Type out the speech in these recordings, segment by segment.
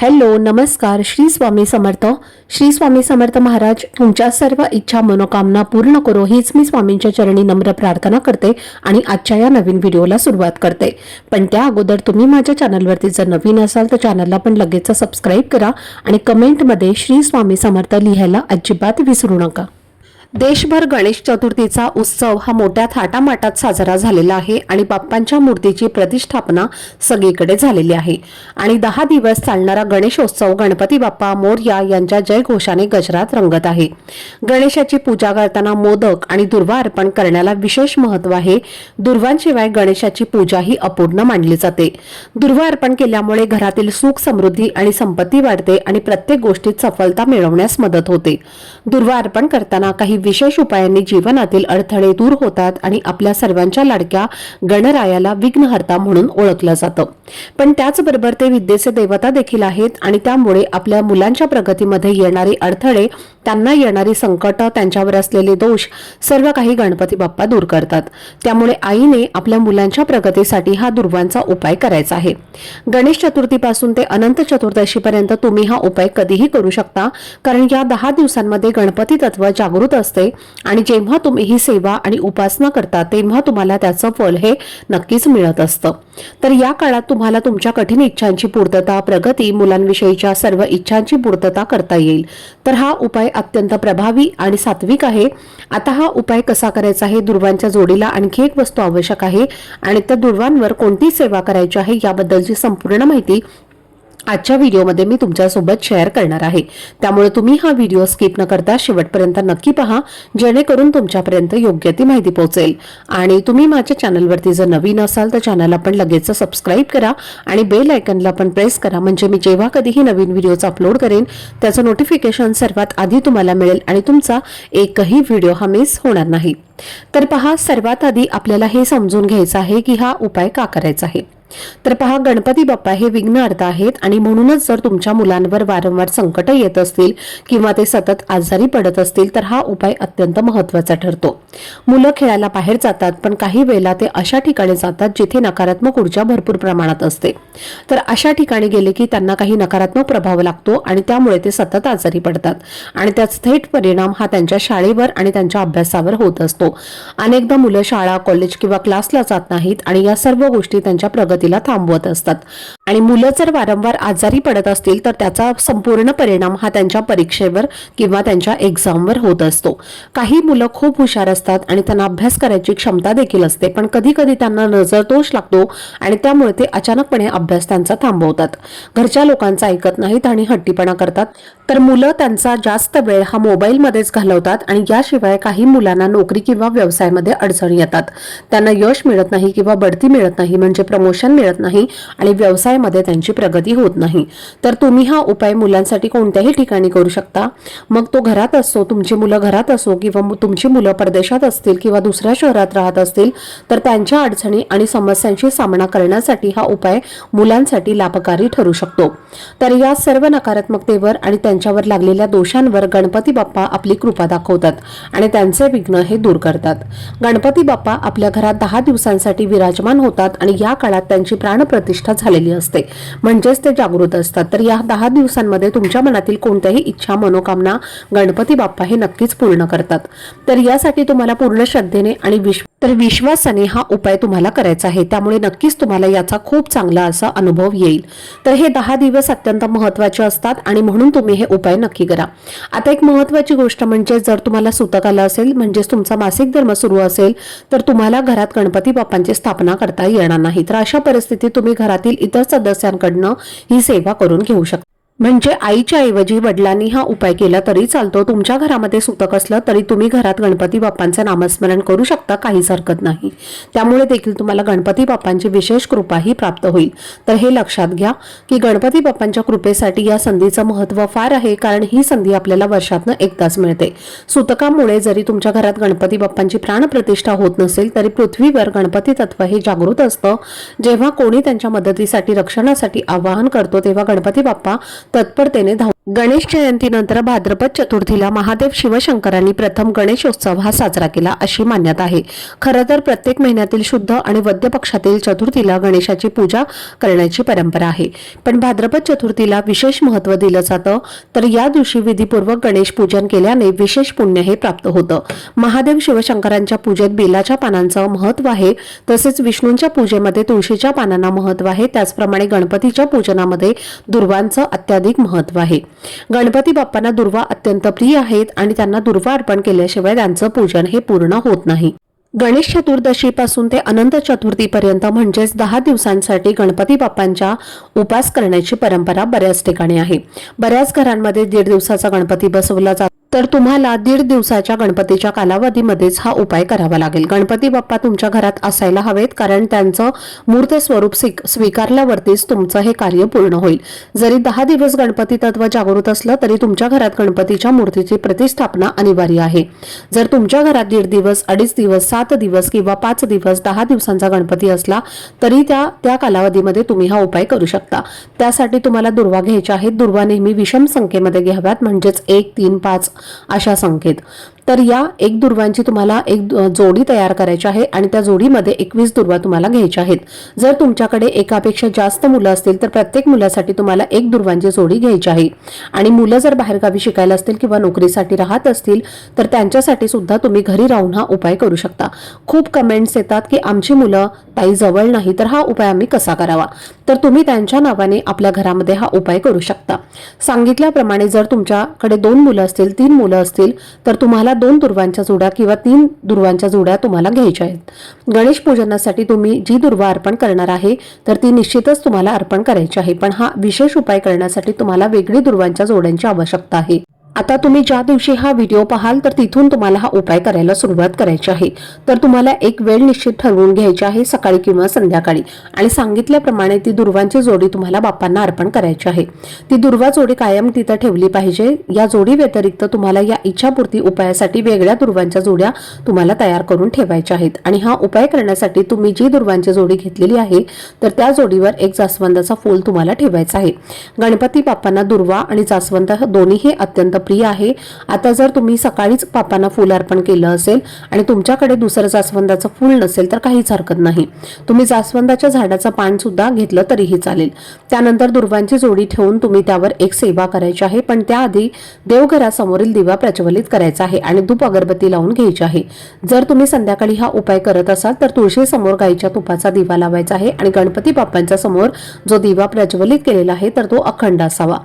Hello नमस्कार. श्री स्वामी समर्थ. श्री स्वामी समर्थ महाराज तुमच्या सर्व इच्छा मनोकामना पूर्ण करो हीच मी स्वामींच्या चरणी नम्र प्रार्थना करते आणि आजच्या या नवीन व्हिडिओला सुरुवात करते. पण त्या अगोदर तुम्ही माझ्या चॅनलवरती जर नवीन असाल तर चॅनलला पण लगेच सबस्क्राईब करा आणि कमेंटमध्ये श्री स्वामी समर्थ लिहायला अजिबात विसरू नका. देशभर गणेश चतुर्थीचा उत्सव हा मोठ्या थाटामाटात साजरा झालेला आहे आणि बाप्पांच्या मूर्तीची प्रतिष्ठापना सगळीकडे झालेली आहे. आणि दहा दिवस चालणारा गणेशोत्सव गणपती बाप्पा मोरया यांच्या जयघोषाने गजरात रंगत आहे. गणेशाची पूजा करताना मोदक आणि दुर्वा अर्पण करण्याला विशेष महत्त्व आहे. दुर्वांशिवाय गणेशाची पूजा ही अपूर्ण मानली जाते. दुर्वा अर्पण केल्यामुळे घरातील सुख समृद्धी आणि संपत्ती वाढते आणि प्रत्येक गोष्टीत सफलता मिळवण्यास मदत होते. दुर्वा अर्पण करताना काही विशेष उपायांनी जीवनातील अडथळे दूर होतात आणि आपल्या सर्वांच्या लाडक्या गणरायाला विघ्नहर्ता म्हणून ओळखलं जातं. पण त्याचबरोबर ते विद्येचे देवता देखील आहेत आणि त्यामुळे आपल्या मुलांच्या प्रगतीमध्ये येणारे अडथळे त्यांना येणारी संकट त्यांच्यावर असलेले दोष सर्व काही गणपती बाप्पा दूर करतात. त्यामुळे आईने आपल्या मुलांच्या प्रगतीसाठी हा दुर्वांचा उपाय करायचा आहे. गणेश चतुर्थीपासून ते अनंत चतुर्दशीपर्यंत तुम्ही हा उपाय कधीही करू शकता कारण या दहा दिवसांमध्ये गणपती तत्व जागृत असते आणि जेव्हा तुम्ही ही सेवा आणि उपासना करता तेव्हा तुम्हाला त्याचं फल हे नक्कीच मिळत असतं. तर या काळात तुम्हाला तुमच्या कठीण इच्छांची पूर्तता प्रगती मुलांविषयीच्या सर्व इच्छांची पूर्तता करता येईल. तर हा उपाय अत्यंत प्रभावी आणि सात्विक आहे. आता हा उपाय कसा करायचा आहे दुर्वांच्या जोडीला आणखी एक वस्तू आवश्यक आहे. आणि त्या दुर्वांवर कोणती सेवा करायची आहे याबद्दलची संपूर्ण माहिती आजच्या व्हिडिओमध्ये मी तुमच्यासोबत शेअर करणार आहे. त्यामुळे तुम्ही हा व्हिडिओ स्किप न करता शेवटपर्यंत नक्की पहा जेणेकरून तुमच्यापर्यंत योग्य ती माहिती पोहोचेल. आणि तुम्ही माझ्या चॅनलवरती जर नवीन असाल तर चॅनलला पण लगेच सबस्क्राईब करा आणि बेल आयकनला पण प्रेस करा. म्हणजे मी जेव्हा कधीही नवीन व्हिडिओज अपलोड करेन त्याचं नोटिफिकेशन सर्वात आधी तुम्हाला मिळेल आणि तुमचा एकही व्हिडिओ हा मिस होणार नाही. तर पहा सर्वात आधी आपल्याला हे समजून घ्यायचं आहे की हा उपाय का करायचा आहे. तर पहा गणपती बाप्पा हे विघ्न अर्थ आहेत आणि म्हणूनच जर तुमच्या मुलांवर वारंवार संकट येत असतील किंवा ते सतत आजारी पडत असतील तर हा उपाय अत्यंत महत्त्वाचा ठरतो. मुलं खेळायला बाहेर जातात पण काही वेळेला ते अशा ठिकाणी जातात जिथे नकारात्मक ऊर्जा भरपूर प्रमाणात असते. तर अशा ठिकाणी गेले की त्यांना काही नकारात्मक प्रभाव लागतो आणि त्यामुळे ते सतत आजारी पडतात. आणि त्याचा थेट परिणाम हा त्यांच्या शाळेवर आणि त्यांच्या अभ्यासावर होत असतो. अनेकदा मुलं शाळा कॉलेज किंवा क्लासला जात नाहीत आणि या सर्व गोष्टी त्यांच्या प्रगतीला थांबवत असतात. आणि मुलं जर वारंवार आजारी पडत असतील तर त्याचा संपूर्ण परिणाम हा त्यांच्या परीक्षेवर किंवा त्यांच्या एक्झामवर होत असतो. काही मुलं खूप हुशार असतात आणि त्यांना अभ्यास करायची क्षमता देखील असते पण कधी कधी त्यांना नजर दोष लागतो आणि त्यामुळे ते अचानकपणे अभ्यास त्यांचा थांबवतात. घरच्या लोकांचा ऐकत नाहीत आणि हट्टीपणा करतात. तर मुलं त्यांचा जास्त वेळ हा मोबाईलमध्येच घालवतात आणि याशिवाय काही मुलांना नोकरी किंवा व्यवसायामध्ये अडचणी येतात. त्यांना यश मिळत नाही किंवा बढती मिळत नाही म्हणजे प्रमोशन मिळत नाही आणि व्यवसायामध्ये त्यांची प्रगती होत नाही. तर तुम्ही हा उपाय मुलांसाठी कोणत्याही ठिकाणी करू शकता? मग तो घरात असो तुमची मुलं घरात असो किंवा तुमची मुलं परदेशात असतील किंवा दुसऱ्या शहरात राहत असतील तर त्यांच्या अडचणी आणि समस्यांशी सामना करण्यासाठी हा उपाय मुलांसाठी लाभकारी ठरू शकतो. तर या सर्व नकारात्मकतेवर आणि त्यांच्यावर लागलेल्या दोषांवर गणपती बाप्पा आपली कृपा दाखवतात आणि त्यांचे विघ्न हे दूर करतात. गणपती बाप्पा आपल्या घरात दहा दिवसांसाठी विराजमान होतात आणि या काळात त्यांची प्राणप्रतिष्ठा झालेली असते. म्हणजेच ते जागृत असतात. तर या दहा दिवसांमध्ये तुमच्या मनातील कोणत्याही इच्छा मनोकामना गणपती बाप्पा हे नक्कीच पूर्ण करतात. तर यासाठी तुम्हाला पूर्ण श्रद्धेने आणि विश्व तर विश्वासाने हा उपाय तुम्हाला करायचा आहे. त्यामुळे नक्कीच तुम्हाला याचा खूप चांगला असा अनुभव येईल. तर हे दहा दिवस अत्यंत महत्त्वाचे असतात आणि म्हणून तुम्ही हे उपाय नक्की करा. आता एक महत्वाची गोष्ट म्हणजे जर तुम्हाला सुतक आलं असेल म्हणजेच तुमचा मासिक धर्म सुरू असेल तर तुम्हाला घरात गणपती बाप्पांची स्थापना करता येणार नाही. तर अशा परिस्थितीत तुम्ही घरातील इतर सदस्यांकडनं ही सेवा करून घेऊ शकता. म्हणजे आईच्या ऐवजी वडिलांनी हा उपाय केला तरी चालतो. तुमच्या घरामध्ये सुतक असलं तरी तुम्ही घरात गणपती बाप्पांचं नामस्मरण करू शकता काहीच हरकत नाही. त्यामुळे देखील तुम्हाला गणपती बाप्पांची विशेष कृपाही प्राप्त होईल. तर हे लक्षात घ्या की गणपती बाप्पांच्या कृपेसाठी या संधीचं महत्त्व फार आहे कारण ही संधी आपल्याला वर्षातनं एकदाच मिळते. सुतकामुळे जरी तुमच्या घरात गणपती बाप्पांची प्राणप्रतिष्ठा होत नसेल तरी पृथ्वीवर गणपती तत्व हे जागृत असतं. जेव्हा कोणी त्यांच्या मदतीसाठी रक्षणासाठी आवाहन करतो तेव्हा गणपती बाप्पा तत्परतेने धाव गणेश जयंतीनंतर भाद्रपद चतुर्थीला महादेव शिवशंकरांनी प्रथम गणेशोत्सव हा साजरा केला अशी मान्यता आहे. खरं तर प्रत्येक महिन्यातील शुद्ध आणि वद्य पक्षातील चतुर्थीला गणेशाची पूजा करण्याची परंपरा आहे. पण भाद्रपद चतुर्थीला विशेष महत्त्व दिलं जातं तर या दिवशी विधीपूर्वक गणेश पूजन केल्याने विशेष पुण्य हे प्राप्त होतं. महादेव शिवशंकरांच्या पूजेत बेलाच्या पानांचं महत्त्व आहे तसेच विष्णूंच्या पूजेमध्ये तुळशीच्या पानांना महत्त्व आहे. त्याचप्रमाणे गणपतीच्या पूजनामध्ये दुर्वांचं अत्याधिक महत्त्व आहे. गणपती बाप्पांना दुर्वा अत्यंत प्रिय आहेत आणि त्यांना दुर्वा अर्पण केल्याशिवाय त्यांचं पूजन हे पूर्ण होत नाही. गणेश चतुर्दशीपासून ते अनंत चतुर्थीपर्यंत म्हणजेच दहा दिवसांसाठी गणपती बाप्पांच्या उपास करण्याची परंपरा बऱ्याच ठिकाणी आहे. बऱ्याच घरांमध्ये दीड दिवसाचा गणपती बसवला जातो. तर तुम्हाला दीड दिवसाच्या गणपतीच्या कालावधीमध्येच हा उपाय करावा लागेल. गणपती बाप्पा तुमच्या घरात असायला हवेत कारण त्यांचं मूर्त स्वरूप स्वीकारल्यावरतीच तुमचं हे कार्य पूर्ण होईल. जरी दहा दिवस गणपती तत्व जागृत असलं तरी तुमच्या घरात गणपतीच्या मूर्तीची प्रतिष्ठापना अनिवार्य आहे. जर तुमच्या घरात दीड दिवस अडीच दिवस सात दिवस किंवा पाच दिवस दहा दिवसांचा गणपती असला तरी त्या त्या कालावधीमध्ये तुम्ही हा उपाय करू शकता. त्यासाठी तुम्हाला दुर्वा घ्यायच्या आहेत. दुर्वा नेहमी विषम संख्येमध्ये घ्याव्यात. म्हणजेच एक तीन पाच अशा संख्येत तर या एक दुर्वांची तुम्हाला एक जोडी तयार करायची आहे आणि त्या जोडीमध्ये एकवीस दुर्वा तुम्हाला घ्यायच्या आहेत. जर तुमच्याकडे एकापेक्षा जास्त मुलं असतील तर प्रत्येक मुलासाठी तुम्हाला एक दुर्वांची जोडी घ्यायची आहे. आणि मुलं जर बाहेरगावी शिकायला असतील किंवा नोकरीसाठी राहत असतील तर त्यांच्यासाठी सुद्धा तुम्ही घरी राहून हा उपाय करू शकता. खूप कमेंट्स येतात की आमची मुलं ताई जवळ नाही तर हा उपाय आम्ही कसा करावा? तर तुम्ही त्यांच्या नावाने आपल्या घरामध्ये हा उपाय करू शकता. सांगितल्याप्रमाणे जर तुमच्याकडे दोन मुलं असतील तीन मुलं असतील तर तुम्हाला दोन दुर्वांच्या जोड्या किंवा तीन दुर्वांच्या जोड्या तुम्हाला घ्यायच्या आहेत. गणेश पूजनासाठी तुम्ही जी दुर्वा अर्पण करणार आहे तर ती निश्चितच तुम्हाला अर्पण करायची आहे. पण हा विशेष उपाय करण्यासाठी तुम्हाला वेगळी दुर्वांच्या जोड्यांची आवश्यकता आहे. आता तुम्ही ज्या दिवशी हा व्हिडिओ पाहाल तर तिथून तुम्हाला हा उपाय करायला सुरुवात करायची आहे. तर तुम्हाला एक वेळ निश्चित ठरवून घ्यायची आहे सकाळी किंवा संध्याकाळी. आणि सांगितल्याप्रमाणे ती दुर्वांची जोडी तुम्हाला बाप्पांना अर्पण करायची आहे. ती दुर्वा जोडी कायम तिथं ठेवली पाहिजे. या जोडी व्यतिरिक्त तुम्हाला या इच्छापूर्ती उपायासाठी वेगळ्या दुर्वांच्या जोड्या तुम्हाला तयार करून ठेवायच्या आहेत. आणि हा उपाय करण्यासाठी तुम्ही जी दुर्वांची जोडी घेतलेली आहे तर त्या जोडीवर एक जास्वंदाचा फूल तुम्हाला ठेवायचा आहे. गणपती बाप्पांना दुर्वा आणि जास्वंद दोन्हीही अत्यंत प्रिय आहे. आता जर तुम्ही सकाळीच पापांना फूल अर्पण केलं असेल आणि तुमच्याकडे दुसरं जास्वंदाचं फुल नसेल तर काहीच हरकत नाही. तुम्ही जास्वंदाच्या झाडाचं पान सुद्धा घेतलं तरीही चालेल. त्यानंतर दुर्वांची जोडी ठेवून तुम्ही त्यावर एक सेवा करायची आहे पण त्याआधी देवघरासमोरील दिवा प्रज्वलित करायचा आहे आणि धूप अगरबत्ती लावून घ्यायची आहे. जर तुम्ही संध्याकाळी हा उपाय करत असाल तर तुळशीसमोर गायीच्या गाईच्या तुपाचा दिवा लावायचा आहे आणि गणपती बाप्पांच्या समोर जो दिवा प्रज्वलित केलेला आहे तर तो अखंड असावा.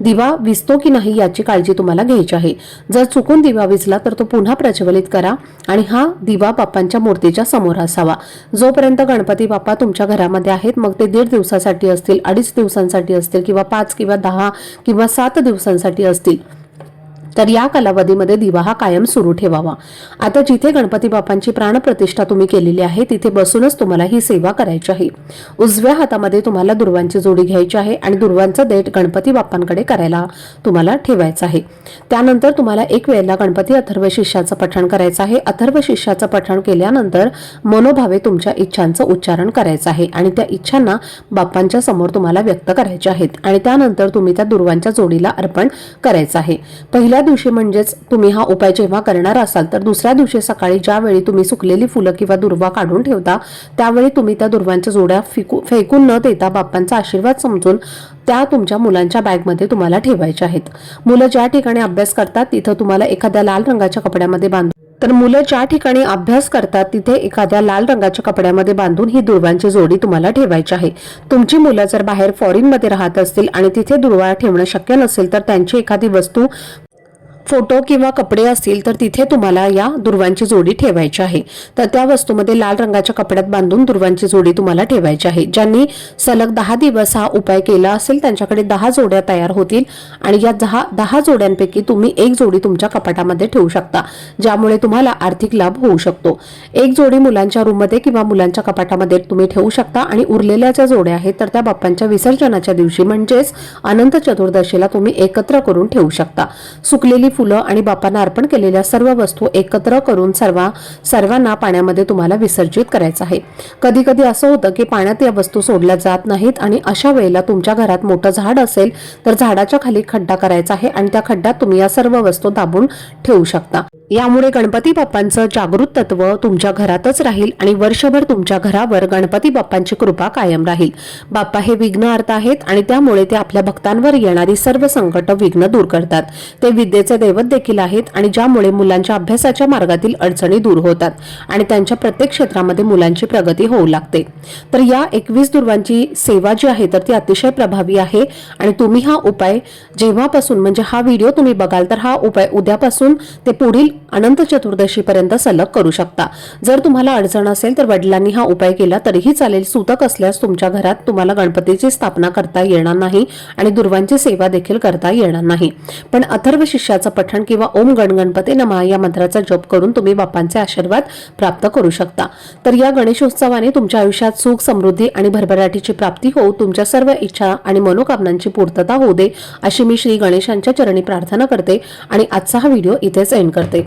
दिवा विजतो की नाही याची काळजी तुम्हाला घ्यायची आहे. जर चुकून दिवा विजला तर तो पुन्हा प्रज्वलित करा आणि हा दिवा बाप्पांच्या मूर्तीच्या समोर असावा. जोपर्यंत गणपती बाप्पा तुमच्या घरामध्ये आहेत मग ते दीड दिवसासाठी असतील अडीच दिवसांसाठी असतील किंवा पाच किंवा दहा किंवा सात दिवसांसाठी असतील. तर या कालावधीमध्ये दिवा हा कायम सुरू ठेवावा. आता जिथे गणपती बाप्पांची प्राणप्रतिष्ठा तुम्ही केलेली आहे तिथे बसूनच तुम्हाला ही सेवा करायची आहे. उजव्या हातामध्ये तुम्हाला दुर्वांची जोडी घ्यायची आहे आणि दुर्वांचा देठ गणपती बाप्पांकडे करायला तुम्हाला ठेवायचं आहे. त्यानंतर तुम्हाला एक वेळेला गणपती अथर्व शिष्याचं पठण करायचं आहे. अथर्व शिष्याचं पठण केल्यानंतर मनोभावे तुमच्या इच्छांचं उच्चारण करायचं आहे आणि त्या इच्छांना बाप्पांच्या समोर तुम्हाला व्यक्त करायच्या आहेत आणि त्यानंतर तुम्ही त्या दुर्वांच्या जोडीला अर्पण करायचं आहे. पहिल्या दिवशी म्हणजेच तुम्ही हा उपाय जेव्हा करणार असाल तर दुसऱ्या दिवशी सकाळी ज्यावेळी तुम्ही सुकलेली फुलं किंवा दुर्वा काढून ठेवता त्यावेळी तुम्ही त्या दुर्वांच्या जोड्या फिकू फेकून न देता बाप्पांचा आशीर्वाद समजून त्या तुमच्या मुलांच्या बॅगमध्ये तुम्हाला ठेवायच्या आहेत. मुलं ज्या ठिकाणी अभ्यास करतात तिथं तुम्हाला एखाद्या लाल रंगाच्या कपड्यामध्ये बांधून तर मुलं ज्या ठिकाणी अभ्यास करतात तिथे एखाद्या लाल रंगाच्या कपड्यामध्ये बांधून ही दुर्वांची जोडी तुम्हाला ठेवायची आहे. तुमची मुलं जर बाहेर फॉरेनमध्ये राहत असतील आणि तिथे दुर्वा ठेवणं शक्य नसेल तर त्यांची एखादी वस्तू फोटो किंवा कपडे असतील तर तिथे तुम्हाला या दुर्वांची जोडी ठेवायची आहे. तर त्या वस्तूमध्ये लाल रंगाच्या कपड्यात बांधून दुर्वांची जोडी तुम्हाला ठेवायची आहे. ज्यांनी सलग दहा दिवस हा उपाय केला असेल त्यांच्याकडे दहा जोड्या तयार होतील आणि या दहा दहा जोड्यांपैकी तुम्ही एक जोडी तुमच्या कपाटामध्ये ठेवू शकता ज्यामुळे तुम्हाला आर्थिक लाभ होऊ शकतो. एक जोडी मुलांच्या रूममध्ये किंवा मुलांच्या कपाटामध्ये तुम्ही ठेवू शकता आणि उरलेल्या ज्या जोड्या आहेत तर त्या बाप्पांच्या विसर्जनाच्या दिवशी म्हणजेच अनंत चतुर्दशीला तुम्ही एकत्र करून ठेवू शकता. सुकलेली फुलं आणि बापांना अर्पण केलेल्या सर्व वस्तू एकत्र करून सर्व सर्वांना पाण्यामध्ये तुम्हाला विसर्जित करायचं आहे. कधी कधी असं होतं की पाण्यात या वस्तू सोडल्या जात नाहीत आणि अशा वेळेला तुमच्या घरात मोठं झाड असेल तर झाडाच्या खाली खड्डा करायचा आहे आणि त्या खड्ड्यात तुम्ही या सर्व वस्तू दाबून ठेवू शकता. यामुळे गणपती बाप्पांचं जागृत तत्व तुमच्या घरातच राहील आणि वर्षभर तुमच्या घरावर गणपती बाप्पांची कृपा कायम राहील. बाप्पा हे विघ्न अर्थ आहेत आणि त्यामुळे ते आपल्या भक्तांवर येणारी सर्व संकट विघ्न दूर करतात. ते विद्येचे दैवत देखील आहेत आणि ज्यामुळे मुलांच्या अभ्यासाच्या मार्गातील अडचणी दूर होतात आणि त्यांच्या प्रत्येक क्षेत्रामध्ये मुलांची प्रगती होऊ लागते. तर या एकवीस दुर्वांची सेवा जी आहे तर ती अतिशय प्रभावी आहे आणि तुम्ही हा उपाय जेव्हापासून म्हणजे हा व्हिडिओ तुम्ही बघाल तर हा उपाय उद्यापासून ते पुढील अनंत चतुर्दशीपर्यंत सलग करू शकता. जर तुम्हाला अडचण असेल तर वडिलांनी हा उपाय केला तरीही चालेल. सूतक असल्यास तुमच्या घरात तुम्हाला गणपतीची स्थापना करता येणार नाही आणि दुर्वांची सेवा देखील करता येणार नाही. पण अथर्व शिष्याचं पठण किंवा ओम गण गणपती नमा या मंत्राचा जप करून तुम्ही बाप्पांचे आशीर्वाद प्राप्त करू शकता. तर या गणेशोत्सवाने तुमच्या आयुष्यात सुख समृद्धी आणि भरभराटीची प्राप्ती होऊ तुमच्या सर्व इच्छा आणि मनोकामनांची पूर्तता होऊ दे अशी मी श्री गणेशांच्या चरणी प्रार्थना करते आणि आजचा हा व्हिडिओ इथेच एंड करते.